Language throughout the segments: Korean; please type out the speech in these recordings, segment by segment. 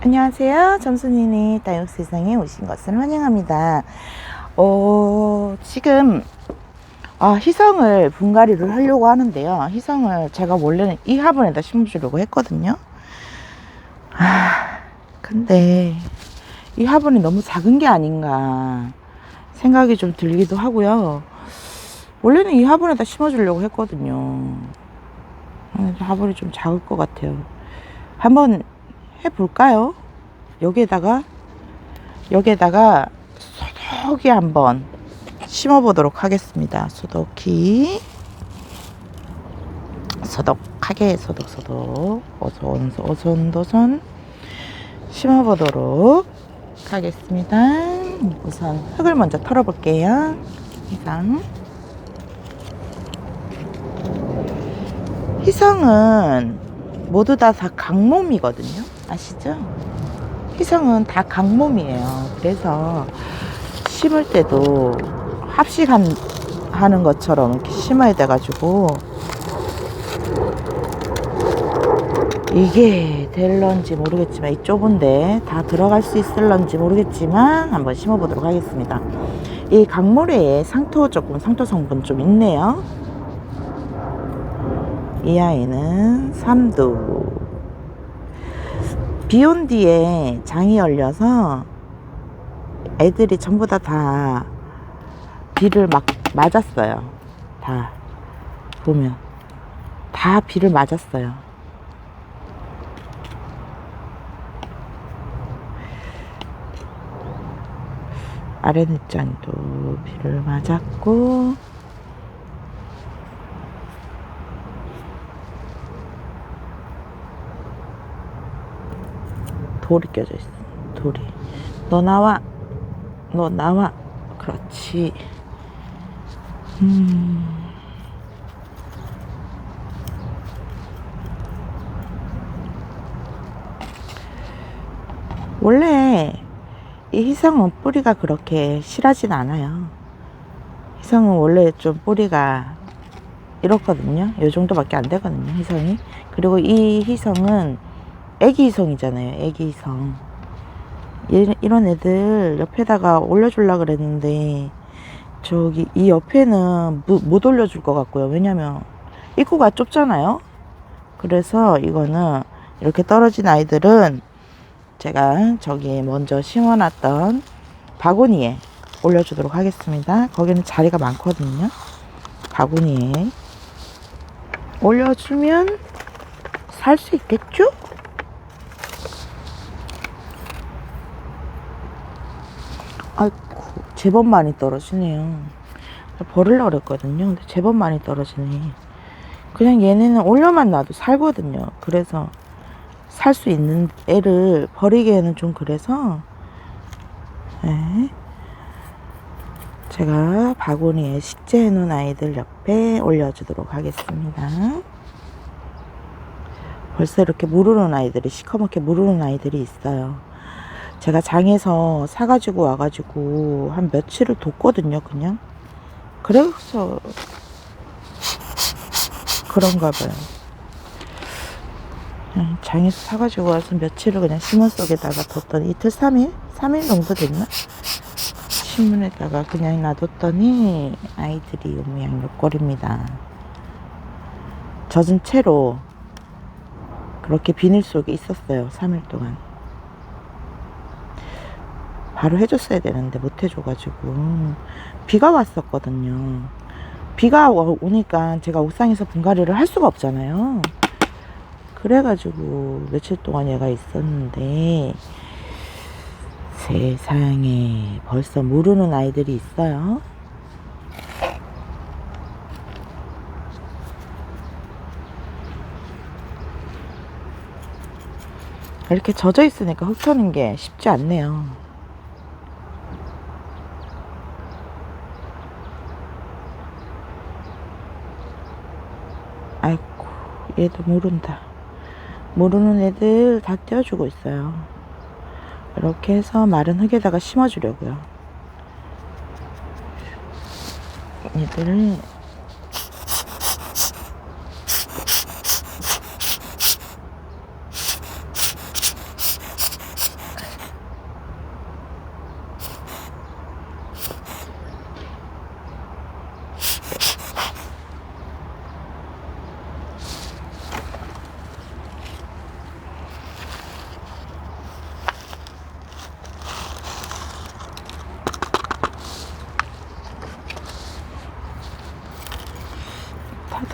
안녕하세요. 점순이네 다육 세상에 오신 것을 환영합니다. 어, 지금 아, 희성을 분갈이를 하려고 하는데요. 희성을 제가 원래는 이 화분에다 심어주려고 했거든요. 아, 근데 이 화분이 너무 작은 게 아닌가 생각이 좀 들기도 하고요. 원래는 이 화분에다 심어주려고 했거든요. 아, 화분이 좀 작을 것 같아요. 한번 해볼까요? 여기에다가 여기에다가 소독이 한번 심어보도록 하겠습니다. 소독기 소독하게 소독 소독 오손 오손 도손 심어보도록 하겠습니다. 우선 흙을 먼저 털어볼게요. 이상 희성은 모두 다 다 강몸이거든요. 아시죠? 희성은 다 강몸이에요. 그래서 심을 때도 합식한 하는 것처럼 이렇게 심어야 돼가지고 이게 될런지 모르겠지만 이 좁은데 다 들어갈 수 있을런지 모르겠지만 한번 심어보도록 하겠습니다. 이 강모래에 상토 조금 상토 성분 좀 있네요. 이 아이는 삼두 비 온 뒤에 장이 열려서 애들이 전부 다 다 비를 막 맞았어요. 다 보면 다 비를 맞았어요. 아랫장도 비를 맞았고 돌이 껴져 있어. 돌이. 너 나와. 너 나와. 그렇지. 음. 원래 이 희성은 뿌리가 그렇게 실하진 않아요. 희성은 원래 좀 뿌리가 이렇거든요. 요 정도밖에 안 되거든요. 희성이. 그리고 이 희성은 애기 희성이잖아요. 애기 희성. 이- 이런 애들 옆에다가 올려주려 그랬는데 저기 이 옆에는 무- 못 올려줄 것 같고요. 왜냐면 입구가 좁잖아요. 그래서 이거는 이렇게 떨어진 아이들은 제가 저기 먼저 심어놨던 바구니에 올려주도록 하겠습니다. 거기는 자리가 많거든요. 바구니에 올려주면 살 수 있겠죠? 아이고 제법 많이 떨어지네요. 버리려고 그랬거든요. 근데 제법 많이 떨어지네. 그냥 얘네는 올려만 놔도 살거든요. 그래서 살 수 있는 애를 버리기에는 좀 그래서 네. 제가 바구니에 식재해 놓은 아이들 옆에 올려주도록 하겠습니다. 벌써 이렇게 무르는 아이들이 시커멓게 무르는 아이들이 있어요 제가 장에서 사가지고 와가지고 한 며칠을 뒀거든요, 그냥. 그래서 그런가 봐요. 그냥 장에서 사가지고 와서 며칠을 그냥 신문 속에다가 뒀더니 이틀, 삼일? 삼일 정도 됐나? 신문에다가 그냥 놔뒀더니 아이들이 요 모양 요 꼴입니다. 젖은 채로 그렇게 비닐 속에 있었어요, 3일 동안. 바로 해줬어야 되는데 못 해줘가지고 비가 왔었거든요. 비가 와- 오니까 제가 옥상에서 분갈이를 할 수가 없잖아요. 그래가지고 며칠 동안 얘가 있었는데 세상에 벌써 모르는 아이들이 있어요. 이렇게 젖어 있으니까 흙 터는 게 쉽지 않네요. 아이고 얘도 모른다. 모르는 애들 다 떼어주고 있어요. 이렇게 해서 마른 흙에다가 심어주려고요. 얘들을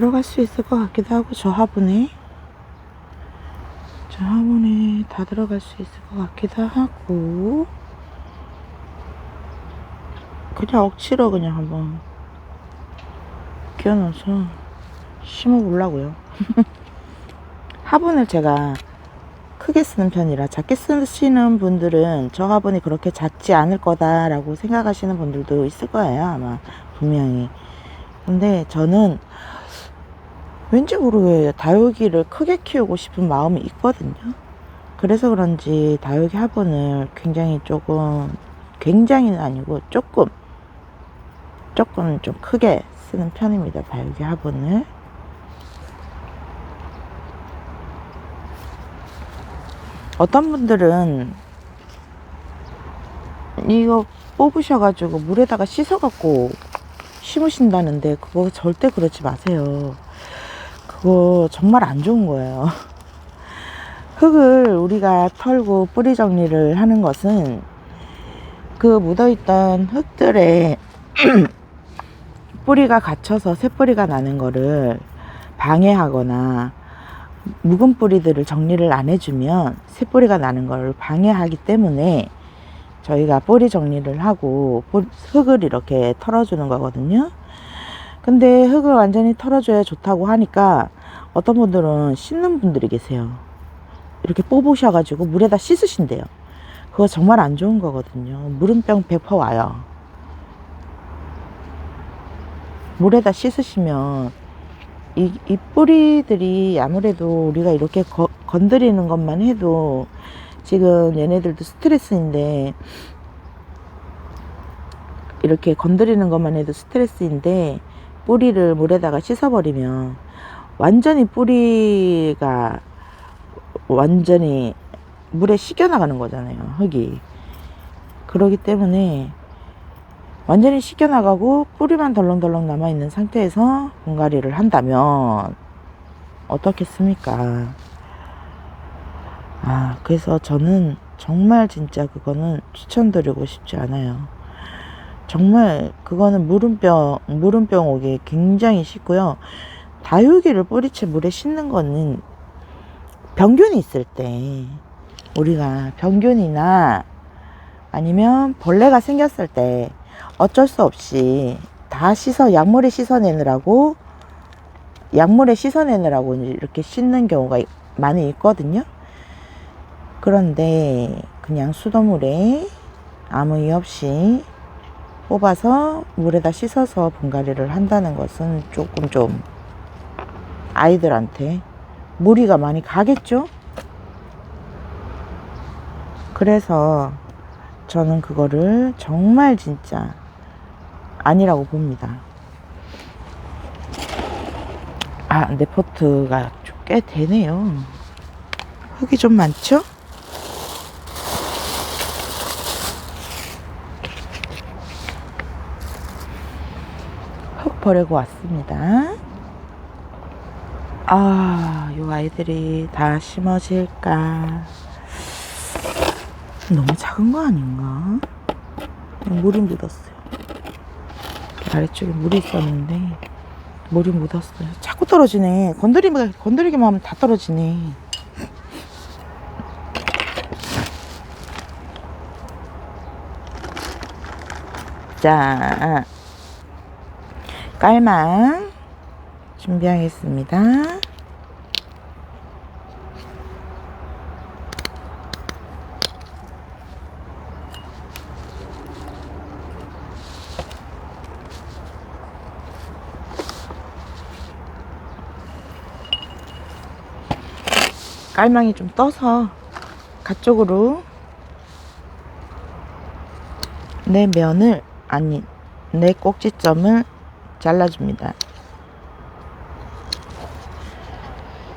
들어갈 수 있을 것 같기도 하고 저 화분에. 저 화분에 다 들어갈 수 있을 것 같기도 하고. 그냥 억지로 그냥 한번 끼워넣어서 심어보려고요. 화분을 제가 크게 쓰는 편이라 작게 쓰시는 분들은 저 화분이 그렇게 작지 않을 거다라고 생각하시는 분들도 있을 거예요 아마 분명히. 근데 저는 왠지 모르게 다육이를 크게 키우고 싶은 마음이 있거든요 그래서 그런지 다육이 화분을 굉장히 조금 굉장히는 아니고 조금 조금 좀 크게 쓰는 편입니다 다육이 화분을 어떤 분들은 이거 뽑으셔가지고 물에다가 씻어갖고 심으신다는데 그거 절대 그러지 마세요. 그거 정말 안 좋은 거예요. 흙을 우리가 털고 뿌리 정리를 하는 것은 그 묻어있던 흙들에 뿌리가 갇혀서 새뿌리가 나는 거를 방해하거나 묵은 뿌리들을 정리를 안 해주면 새뿌리가 나는 걸 방해하기 때문에 저희가 뿌리 정리를 하고 뿌- 흙을 이렇게 털어주는 거거든요. 근데 흙을 완전히 털어줘야 좋다고 하니까 어떤 분들은 씻는 분들이 계세요. 이렇게 뽑으셔가지고 물에다 씻으신대요. 그거 정말 안 좋은 거거든요. 물은병 100% 와요. 물에다 씻으시면 이, 이 뿌리들이 아무래도 우리가 이렇게 거- 건드리는 것만 해도 지금 얘네들도 스트레스인데 이렇게 건드리는 것만 해도 스트레스인데 뿌리를 물에다가 씻어버리면 완전히 뿌리가 완전히 물에 씻겨 나가는 거잖아요 흙이 그러기 때문에 완전히 씻겨 나가고 뿌리만 덜렁덜렁 남아 있는 상태에서 분갈이를 한다면 어떻겠습니까? 아, 그래서 저는 정말 진짜 그거는 추천드리고 싶지 않아요. 정말 그거는 물음병, 물음병 오기 굉장히 쉽고요. 다육이를 뿌리채 물에 씻는 거는 병균이 있을 때 우리가 병균이나 아니면 벌레가 생겼을 때 어쩔 수 없이 다 씻어 약물에 씻어내느라고 약물에 씻어내느라고 이렇게 씻는 경우가 많이 있거든요. 그런데 그냥 수돗물에 아무 이유 없이 뽑아서 물에다 씻어서 분갈이를 한다는 것은 조금 좀 아이들한테 무리가 많이 가겠죠? 그래서 저는 그거를 정말 진짜 아니라고 봅니다. 아, 내 포트가 좀 꽤 되네요. 흙이 좀 많죠? 흙 버리고 왔습니다. 아, 요 아이들이 다 심어질까? 너무 작은 거 아닌가? 물이 묻었어요. 아래쪽에 물이 있었는데 물이 묻었어요. 자꾸 떨어지네. 건드리면 건드리기만 하면 다 떨어지네. 자, 깔망 준비하겠습니다. 깔망이 좀 떠서 가쪽으로 내 면을 아니 내 꼭지점을 잘라줍니다.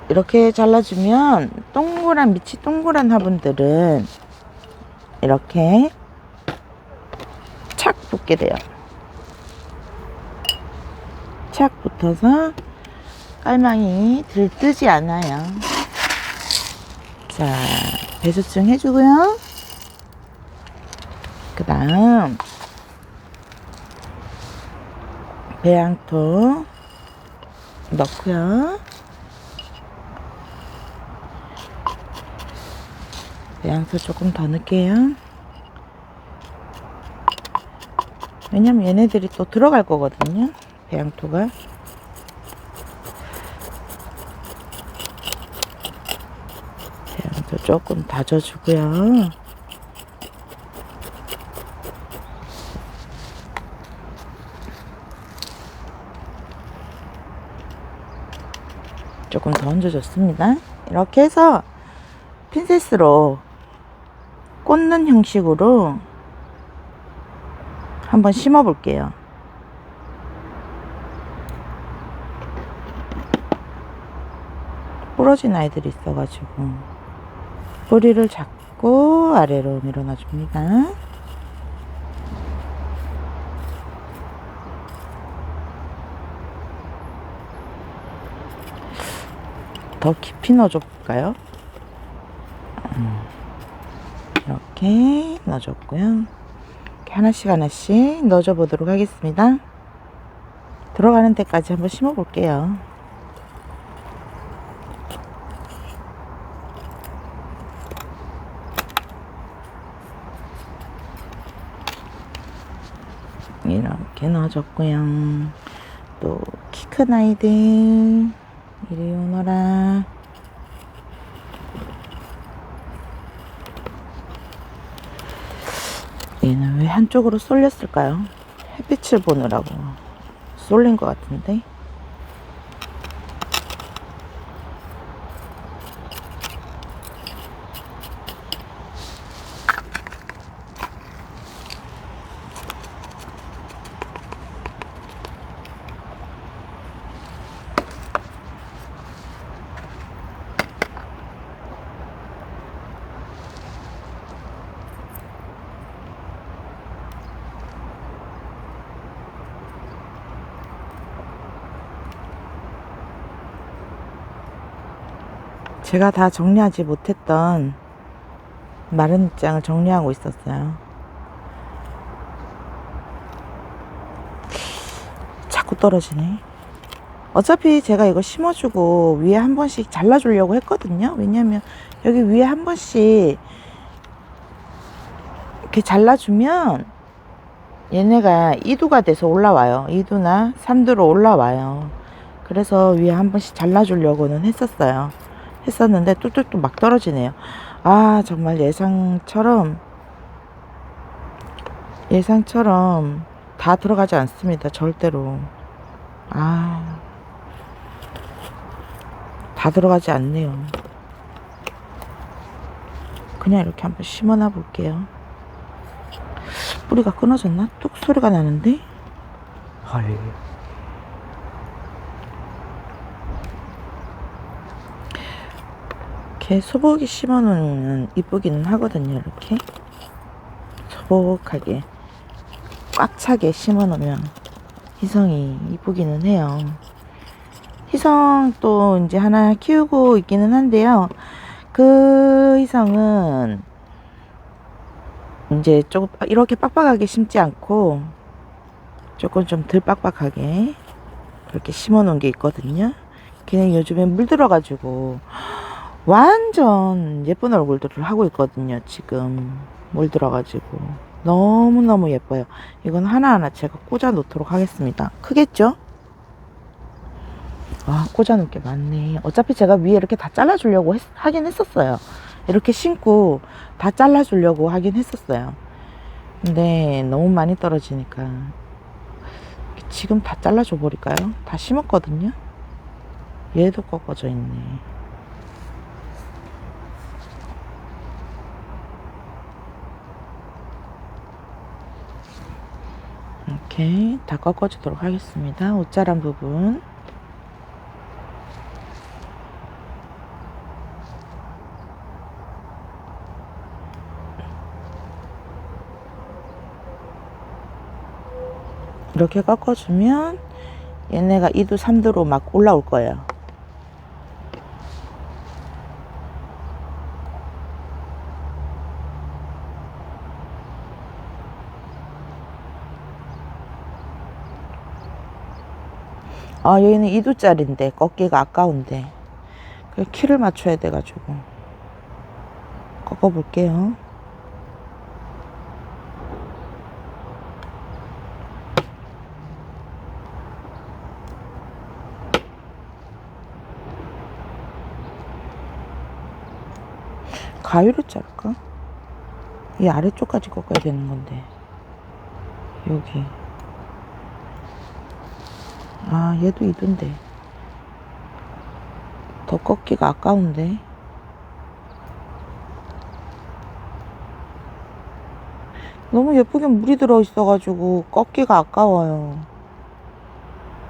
이렇게 잘라주면 동그란 밑이 동그란 화분들은 이렇게 착 붙게 돼요. 착 붙어서 깔망이 들뜨지 않아요. 자, 배수증 해주고요. 그 다음, 배양토 넣고요. 양도 조금 더 넣을게요. 왜냐면 얘네들이 또 들어갈 거거든요. 배양토가. 배양토 조금 다져주고요. 조금 더 얹어줬습니다. 이렇게 해서 핀셋으로 꽂는 형식으로 한번 심어 볼게요. 부러진 아이들이 있어가지고 뿌리를 잡고 아래로 밀어놔 줍니다. 더 깊이 넣어줘 볼까요? 음, 이렇게 넣어줬고요. 이렇게 하나씩 하나씩 넣어줘 보도록 하겠습니다. 들어가는 데까지 한번 심어 볼게요. 이렇게 넣어줬고요. 또 키 큰 아이들 이리 오너라. 얘는 왜 한쪽으로 쏠렸을까요? 햇빛을 보느라고 쏠린 것 같은데. 제가 다 정리하지 못했던 마른 입장을 정리하고 있었어요. 자꾸 떨어지네. 어차피 제가 이거 심어주고 위에 한 번씩 잘라주려고 했거든요. 왜냐면 여기 위에 한 번씩 이렇게 잘라주면 얘네가 2두가 돼서 올라와요. 2두나 3두로 올라와요. 그래서 위에 한 번씩 잘라주려고는 했었어요. 했었는데 뚝뚝뚝 막 떨어지네요. 아 정말 예상처럼 예상처럼 다 들어가지 않습니다. 절대로. 아. 다 들어가지 않네요. 그냥 이렇게 한번 심어놔 볼게요. 뿌리가 끊어졌나? 뚝 소리가 나는데? 헐. 이렇게 소복이 심어놓으면 이쁘기는 하거든요. 이렇게 소복하게 꽉 차게 심어놓으면 희성이 이쁘기는 해요. 희성 또 이제 하나 키우고 있기는 한데요. 그 희성은 이제 조금 이렇게 빡빡하게 심지 않고 조금 좀 덜 빡빡하게 그렇게 심어 놓은 게 있거든요. 걔는 요즘에 물들어가지고 완전 예쁜 얼굴들을 하고 있거든요. 지금 물들어가지고 너무너무 예뻐요. 이건 하나하나 제가 꽂아 놓도록 하겠습니다. 크겠죠? 아, 꽂아 놓을 게 많네. 어차피 제가 위에 이렇게 다 잘라주려고 했- 하긴 했었어요. 이렇게 심고 다 잘라주려고 하긴 했었어요. 근데 너무 많이 떨어지니까 지금 다 잘라줘 버릴까요? 다 심었거든요. 얘도 꺾어져 있네. 이렇게 다 꺾어주도록 하겠습니다. 옷자란 부분. 이렇게 꺾어주면 얘네가 2두 3두로 막 올라올 거예요. 아, 여기는 2두짜리인데, 꺾기가 아까운데. 그 키를 맞춰야 돼가지고. 꺾어 볼게요. 가위로 자를까? 이 아래쪽까지 꺾어야 되는 건데. 여기. 아, 얘도 이던데. 더 꺾기가 아까운데. 너무 예쁘게 물이 들어있어가지고 꺾기가 아까워요.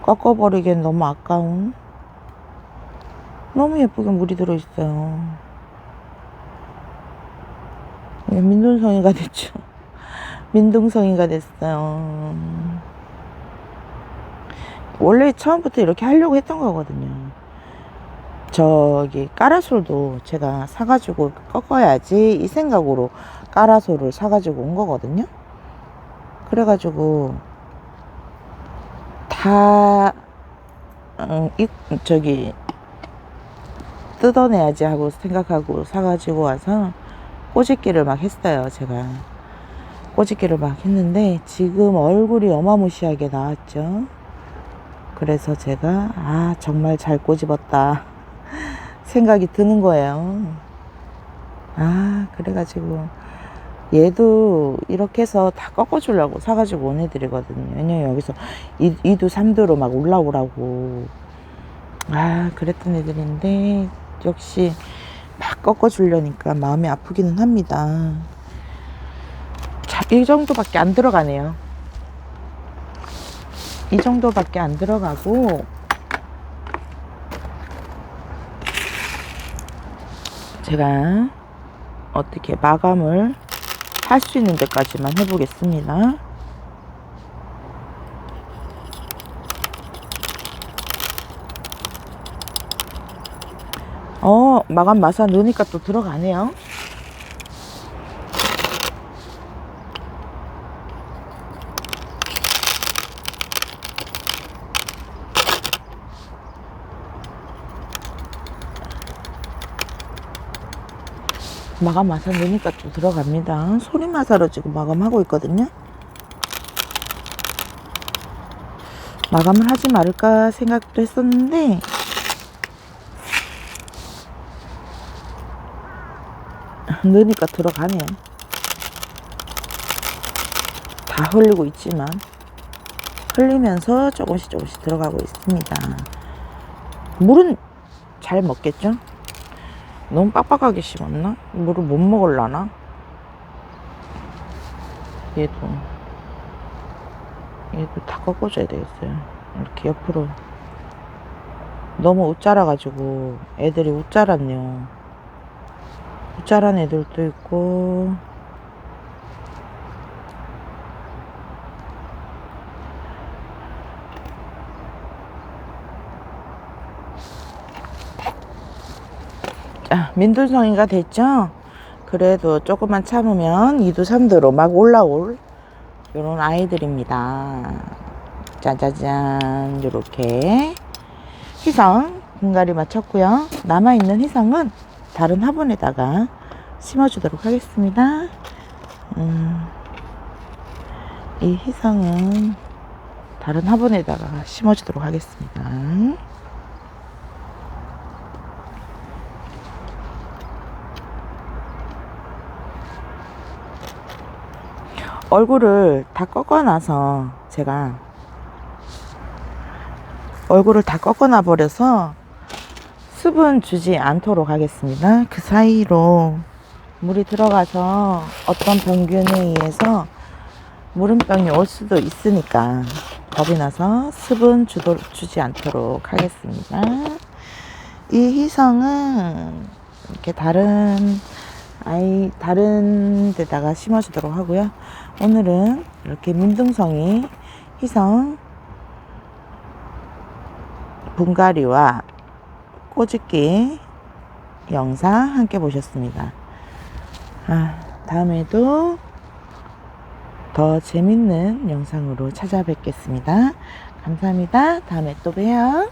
꺾어버리기엔 너무 아까운. 너무 예쁘게 물이 들어있어요. 예, 민둥성이가 됐죠. 민둥성이가 됐어요. 원래 처음부터 이렇게 하려고 했던 거거든요. 저기 까라솔도 제가 사가지고 꺾어야지 이 생각으로 까라솔을 사가지고 온 거거든요. 그래가지고 다 음, 이, 저기 뜯어내야지 하고 생각하고 사가지고 와서 꼬집기를 막 했어요, 제가. 꼬집기를 막 했는데, 지금 얼굴이 어마무시하게 나왔죠. 그래서 제가, 아, 정말 잘 꼬집었다. 생각이 드는 거예요. 아, 그래가지고, 얘도 이렇게 해서 다 꺾어주려고 사가지고 온 애들이거든요. 왜냐면 여기서 2, 2두, 3두로 막 올라오라고. 아, 그랬던 애들인데, 역시, 막 꺾어주려니까 마음이 아프기는 합니다. 자, 이 정도밖에 안 들어가네요. 이 정도밖에 안 들어가고, 제가 어떻게 마감을 할 수 있는 데까지만 해보겠습니다. 어, 마감 마사 넣으니까 또 들어가네요. 마감 마사 넣으니까 또 들어갑니다. 소리 마사로 지금 마감하고 있거든요. 마감을 하지 말까 생각도 했었는데 넣으니까 들어가네. 다 흘리고 있지만 흘리면서 조금씩 조금씩 들어가고 있습니다. 물은 잘 먹겠죠? 너무 빡빡하게 심었나? 물을 못 먹을라나? 얘도 얘도 다 꺾어줘야 되겠어요. 이렇게 옆으로 너무 웃자라가지고 애들이 웃자랐네요. 웃자란 애들도 있고 자 민들성이가 됐죠? 그래도 조금만 참으면 2두 3두로 막 올라올 요런 아이들입니다 짜자잔 요렇게 희성 분갈이 마쳤고요 남아있는 희성은 다른 화분에다가 심어주도록 하겠습니다. 음, 이 희성은 다른 화분에다가 심어주도록 하겠습니다. 얼굴을 다 꺾어놔서 제가 얼굴을 다 꺾어놔 버려서 습은 주지 않도록 하겠습니다. 그 사이로 물이 들어가서 어떤 병균에 의해서 물음병이 올 수도 있으니까 겁이 나서 습은 주도, 주지 않도록 하겠습니다. 이 희성은 이렇게 다른 아이 다른 데다가 심어주도록 하고요. 오늘은 이렇게 민둥성이 희성 분갈이와 꼬집기 영상 함께 보셨습니다. 아, 다음에도 더 재밌는 영상으로 찾아뵙겠습니다. 감사합니다. 다음에 또 봬요.